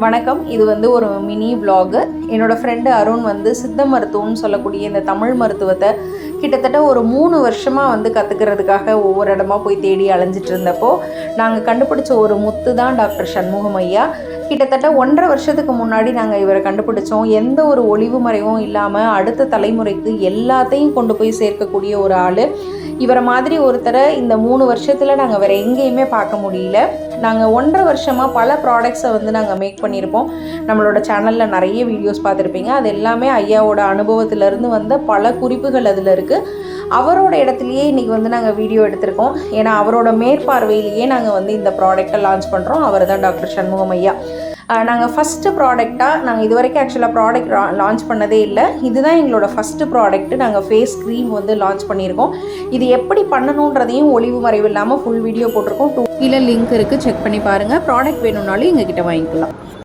வணக்கம். இது வந்து ஒரு மினி vlog. என்னோடய ஃப்ரெண்டு அருண் வந்து சித்த மருத்துவம்னு சொல்லக்கூடிய இந்த தமிழ் மருத்துவத்தை கிட்டத்தட்ட ஒரு மூணு வருஷமாக வந்து கற்றுக்கிறதுக்காக ஒவ்வொரு இடமா போய் தேடி அலைஞ்சிட்டு இருந்தப்போ நாங்கள் கண்டுபிடிச்ச ஒரு முத்து தான் டாக்டர் சண்முகம் ஐயா. கிட்டத்தட்ட ஒன்றரை வருஷத்துக்கு முன்னாடி நாங்கள் இவரை கண்டுபிடிச்சோம். எந்த ஒரு ஒளிவு மறைவும் இல்லாமல் அடுத்த தலைமுறைக்கு எல்லாத்தையும் கொண்டு போய் சேர்க்கக்கூடிய ஒரு ஆள். இவரை மாதிரி ஒருத்தரை இந்த மூணு வருஷத்தில் நாங்கள் வேறு எங்கேயுமே பார்க்க முடியல. நாங்கள் ஒன்றரை வருஷமாக பல ப்ராடக்ட்ஸை வந்து நாங்கள் மேக் பண்ணியிருப்போம். நம்மளோட சேனலில் நிறைய வீடியோஸ் பார்த்துருப்பீங்க. அது எல்லாமே ஐயாவோட அனுபவத்திலேருந்து வந்த பல குறிப்புகள் அதில் இருக்குது அவரோட இடத்துலையே இன்றைக்கி வந்து நாங்கள் வீடியோ எடுத்திருக்கோம். ஏன்னா அவரோட மேற்பார்வையிலேயே நாங்கள் வந்து இந்த ப்ராடக்ட்டை லான்ச் பண்ணுறோம் அவர் தான் டாக்டர் சண்முகம் ஐயா. நாங்கள் ஃபஸ்ட்டு ப்ராடக்டாக நாங்கள் இது வரைக்கும் ஆக்சுவலாக ப்ராடக்ட் லான்ச் பண்ணதே இல்லை. இதுதான் எங்களோட ஃபஸ்ட்டு ப்ராடக்ட்டு நாங்கள் ஃபேஸ் க்ரீம் வந்து லான்ச் பண்ணியிருக்கோம். இது எப்படி பண்ணணுன்றதையும் ஒளிவு மறைவு இல்லாமல் ஃபுல் வீடியோ போட்டிருக்கோம். டூ கீழே லிங்க் இருக்குது செக் பண்ணி பாருங்கள் ப்ராடக்ட் வேணும்னாலும் எங்ககிட்ட வாங்கிக்கலாம்.